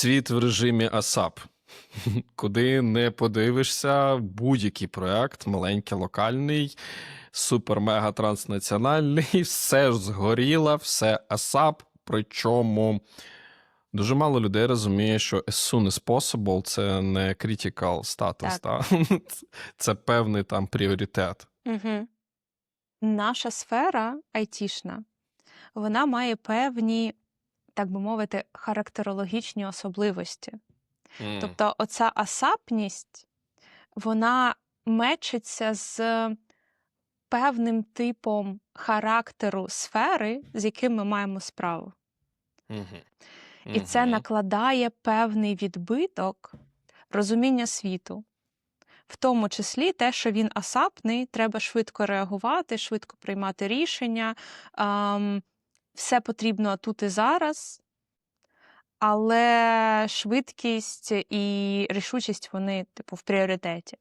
світ в режимі ASAP. Куди не подивишся, будь-який проект, маленький, локальний, супер-мега транснаціональний, все ж згоріло, все ASAP, причому дуже мало людей розуміє, що as soon as possible це не critical status, та? це певний там пріоритет. Угу. Наша сфера айтішна, вона має певні, так би мовити, характерологічні особливості. Тобто, оця асапність, вона мечиться з певним типом характеру сфери, з яким ми маємо справу. Мгм. І це накладає певний відбиток розуміння світу. В тому числі те, що він асапний, треба швидко реагувати, швидко приймати рішення. ам, все потрібно тут і зараз, але швидкість і рішучість вони, типу, в пріоритеті.